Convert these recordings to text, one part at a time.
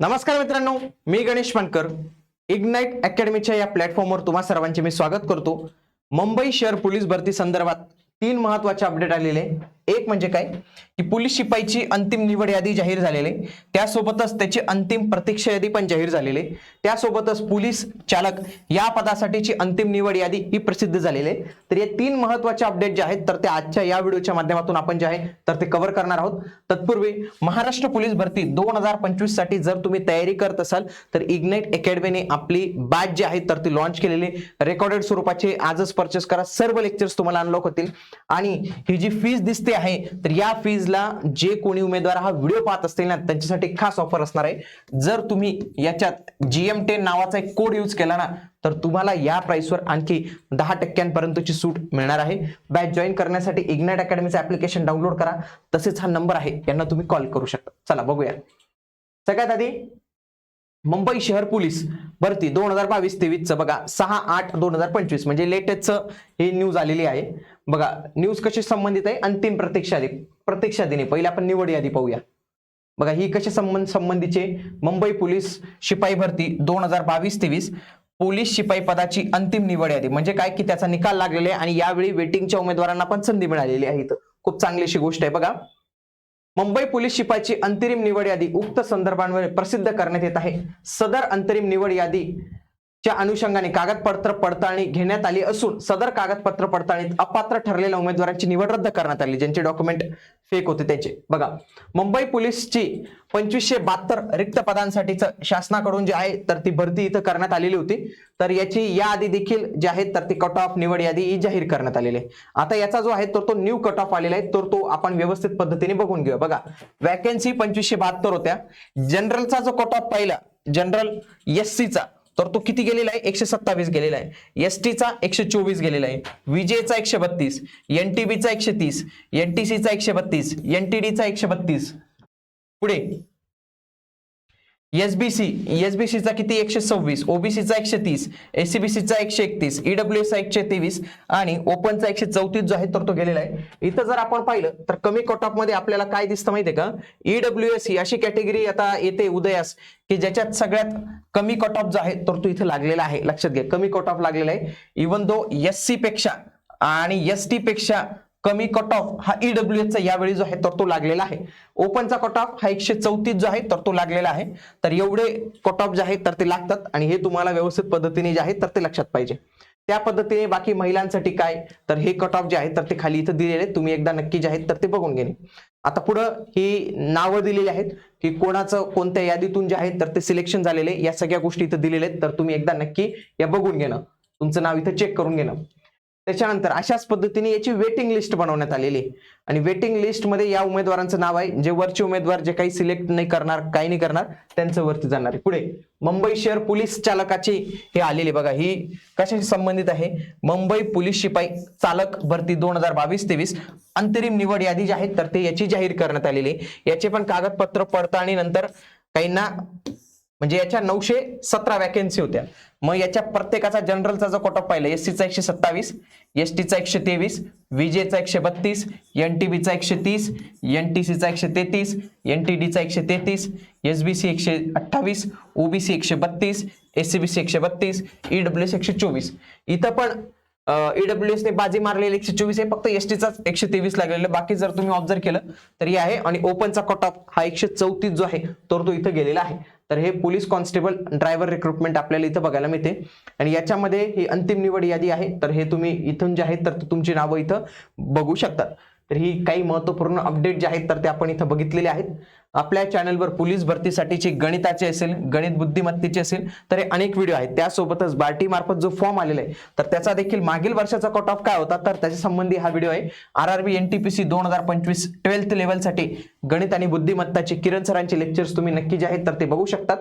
नमस्कार मित्रांनो मी गणेश मानकर. इग्नाइट अकॅडमीच्या या प्लॅटफॉर्मवर तुम्हा सर्वांचे मी स्वागत करतो. मुंबई शहर पोलीस भरती संदर्भात तीन महत्त्वाचे अपडेट आलेले. एक म्हणजे काय? की पोलीस शिपाईची अंतिम निवड यादी जाहीर झालेली. आहे. त्यासोबतच त्याची अंतिम प्रतीक्षा यादी पण जाहीर झालेली. आहे. त्यासोबतच पोलीस चालक या पदासाठीची अंतिम निवड यादी ही प्रसिद्ध झालेली. आहे तर या तीन महत्त्वाचे अपडेट जे आहेत तर ते आजच्या या व्हिडिओच्या माध्यमातून आपण जे आहे तर ते कव्हर करणार आहोत. तत्पूर्वी महाराष्ट्र पोलीस भरती दोन हजार पंचवीससाठी जर तुम्ही तयारी करत असाल तर इग्नाइट अकॅडमीने आपली बॅच जी आहे तर ती लॉन्च केलेली. रेकॉर्डेड स्वरूपाचे आजच परचेस करा. सर्व लेक्चर्स तुम्हाला अनलॉक होतील. आणि ही जी फीज दिसते आहे तर या फीजला जे कोणी उमेदवार हा व्हिडिओ पाहत असतील ना त्यांच्यासाठी खास ऑफर असणार आहे. जर तुम्ही याच्यात जीएम टेन नावाचा एक कोड यूज केला ना तर तुम्हाला या प्राइसवर आणखी दहा टक्क्यांपर्यंतची सूट मिळणार आहे. बॅच जॉईन करण्यासाठी इग्नाइट अकॅडमीचं ऍप्लिकेशन डाउनलोड करा. तसेच हा नंबर आहे यांना तुम्ही कॉल करू शकता. चला बघूया. सगळ्यात आधी मुंबई शहर पोलीस. भरती दोन हजार बावीस तेवीसचं बघा सहा आठ दोन हजार पंचवीस म्हणजे लेटेस्टचं हे न्यूज आलेली आहे. बघा न्यूज कशी संबंधित आहे? अंतिम प्रतीक्षा यादी प्रतीक्षा दिनी. पहिले आपण निवड यादी पाहूया. बघा ही कशी संबंध संबंधीचे? मुंबई पोलीस शिपाई भरती दोन हजार बावीस तेवीस. पोलीस शिपाई पदाची अंतिम निवड यादी. म्हणजे काय? की त्याचा निकाल लागलेला आहे आणि यावेळी वेटिंगच्या उमेदवारांना पण संधी मिळालेली आहे इथं. खूप चांगली अशी गोष्ट आहे. बघा मुंबई पोलीस शिपाईची अंतरिम निवड यादी उक्त संदर्भांवर प्रसिद्ध करण्यात येत आहे. सदर अंतरिम निवड यादी च्या अनुषंगाने कागदपत्र पडताळणी घेण्यात आली असून सदर कागदपत्र पडताळणीत अपात्र ठरलेल्या उमेदवारांची निवड रद्द करण्यात आली. ज्यांचे डॉक्युमेंट फेक होते त्याचे. बघा मुंबई पोलीसची पंचवीसशे बहात्तर रिक्त पदांसाठीचं शासनाकडून जे आहे तर ती भरती इथं करण्यात आलेली होती. तर याची याआधी देखील जे आहे तर ती कट ऑफ निवड यादी ही जाहीर करण्यात आलेली आहे. आता याचा जो आहे तर तो न्यू कट ऑफ आलेला आहे तर तो आपण व्यवस्थित पद्धतीने बघून घेऊया. बघा वॅकन्सी पंचवीसशे बहात्तर होत्या. जनरलचा जो कट ऑफ पाहिला जनरल एस सीचा तर तो किती गेलेला आहे? एकशे सत्तावीस गेलेला आहे. एस टीचा एकशे चोवीस गेलेला आहे. विजेचा एकशे बत्तीस एनटीबीचा एकशे तीस एनटीसीचा एकशे बत्तीस एनटीडीचा एकशे बत्तीस. पुढे. एसबीसी एसबीसीचा किती? एकशे सव्वीस ओबीसीचा एकशे तीस एसीबीसीचा एकशे एकतीस ईडब्ल्यूएसचा एकशे तेवीस आणि ओपनचा एकशे चौतीस जो आहे तर तो गेलेला आहे. इथं जर आपण पाहिलं तर कमी कट ऑफमध्ये आपल्याला काय दिसतं माहितीये का? ईडब्ल्यूएस ही अशी कॅटेगरी आता येते उदयास की ज्याच्यात सगळ्यात कमी कट ऑफ जो आहे तर तो इथे लागलेला आहे. लक्षात घ्या कमी कट ऑफ लागलेला आहे. इवन दो एस सी पेक्षा आणि एस टी पेक्षा कमी कट ऑफ हा E ईडब्ल्यूएसचा यावेळी जो आहे तर तो लागलेला आहे. ओपनचा कट ऑफ हा एकशे चौतीस जो आहे तर तो लागलेला आहे. तर एवढे कट ऑफ जे आहेत तर ते लागतात आणि हे तुम्हाला व्यवस्थित पद्धतीने जे आहे तर ते लक्षात पाहिजे. त्या पद्धतीने बाकी महिलांसाठी काय? तर हे कट ऑफ जे आहे तर ते खाली इथं दिलेले आहेत. तुम्ही एकदा नक्की जे आहेत तर ते बघून घेणे. आता पुढं ही नावं दिलेली आहेत. की कोणाचं कोणत्या यादीतून जे आहे तर ते सिलेक्शन झालेले या सगळ्या गोष्टी इथं दिलेल्या आहेत. तर तुम्ही एकदा नक्की या बघून घेणं. तुमचं नाव इथं चेक करून घेणं. त्याच्यानंतर अशाच पद्धतीने याची वेटिंग लिस्ट बनवण्यात आलेली आहे. आणि वेटिंग लिस्टमध्ये या उमेदवारांचं नाव आहे. जे वरचे उमेदवार जे काही सिलेक्ट नाही करणार काही नाही करणार त्यांचं वरती जाणार आहे. पुढे मुंबई शहर पोलीस चालकाची हे आलेली बघा. ही कशाशी संबंधित आहे? मुंबई पोलीस शिपाई चालक भरती दोन हजार बावीस तेवीस अंतरिम निवड यादी जी आहे तर ते याची जाहीर करण्यात आलेली आहे. याचे पण कागदपत्र पडताळणी नंतर काहींना म्हणजे याच्या नऊशे सतरा वॅकन्सी होत्या. मग याच्या प्रत्येकाचा जनरलचा जो कट पाहिला एस एकशे सत्तावीस एस टीचा एकशे तेवीस विजेचा एकशे बत्तीस एन टी बीचा एकशे तीस एन टी सीचा एकशे तेहतीस एन टी डीचा एकशे तेहतीस एस बी सी एकशे अठ्ठावीस ओबीसी एकशे बत्तीस एस सी बी सी एकशे बत्तीस ई डब्ल्यू एस एकशे चोवीस. इथं पण ईडब्ल्यू एस ने बाजी मारलेली एकशे चोवीस आहे. फक्त एसटीचाच एकशे तेवीस लागलेलं बाकी जर तुम्ही ऑब्झर्व केलं तर हे आहे. आणि ओपनचा कट ऑफ हा एकशे चौतीस जो आहे तर तो इथं गेलेला आहे. तर हे पोलीस कॉन्स्टेबल ड्रायव्हर रिक्रुटमेंट आपल्याला इथं बघायला मिळते. आणि याच्यामध्ये ही अंतिम निवड यादी आहे. तर हे तुम्ही इथून जे आहेत तर तुमची नावं इथं बघू शकतात. तर ही काही महत्त्वपूर्ण अपडेट जे आहेत तर ते आपण इथं बघितलेले आहेत. आपल्या चॅनलवर पोलीस भरतीसाठीचे गणिताचे असेल गणित बुद्धिमत्तेचे असेल तर हे अनेक व्हिडिओ आहेत. त्यासोबतच बार्टी मार्फत जो फॉर्म आलेला आहे तर त्याचा देखील मागील वर्षाचा कट ऑफ काय होता तर त्याच्या संबंधी हा व्हिडिओ आहे. R R B N T P C दोन हजार पंचवीस ट्वेल्थ लेवलसाठी गणित आणि बुद्धिमत्ताचे किरण सरांचे लेक्चर्स तुम्ही नक्की जे आहेत तर ते बघू शकतात.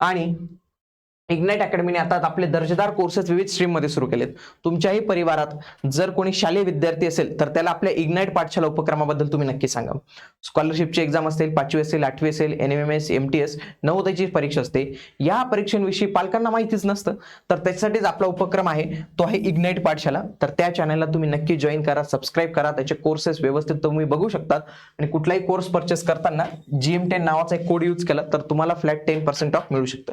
आणि इग्नाइट अकॅडमीने आता आपले दर्जेदार कोर्सेस विविध स्ट्रीममध्ये सुरू केलेत. तुमच्याही परिवारात जर कोणी शालेय विद्यार्थी असेल तर त्याला आपल्या इग्नाइट पाठशाला उपक्रमाबद्दल तुम्ही नक्की सांगा. स्कॉलरशिपची एक्झाम असेल पाचवी असेल आठवी असेल N M M S M T S नवोदयची परीक्षा असते. या परीक्षांविषयी पालकांना माहितीच नसतं तर त्याच्यासाठीच आपला उपक्रम आहे तो आहे इग्नाइट पाठशाला. तर त्या चॅनलला तुम्ही नक्की जॉईन करा सबस्क्राईब करा त्याचे कोर्सेस व्यवस्थित तुम्ही बघू शकतात आणि कुठलाही कोर्स परचेस करताना जी एम टेन नावाचा एक कोड यूज केला तर तुम्हाला फ्लॅट टेन पर्सेंट ऑफ मिळू शकतं.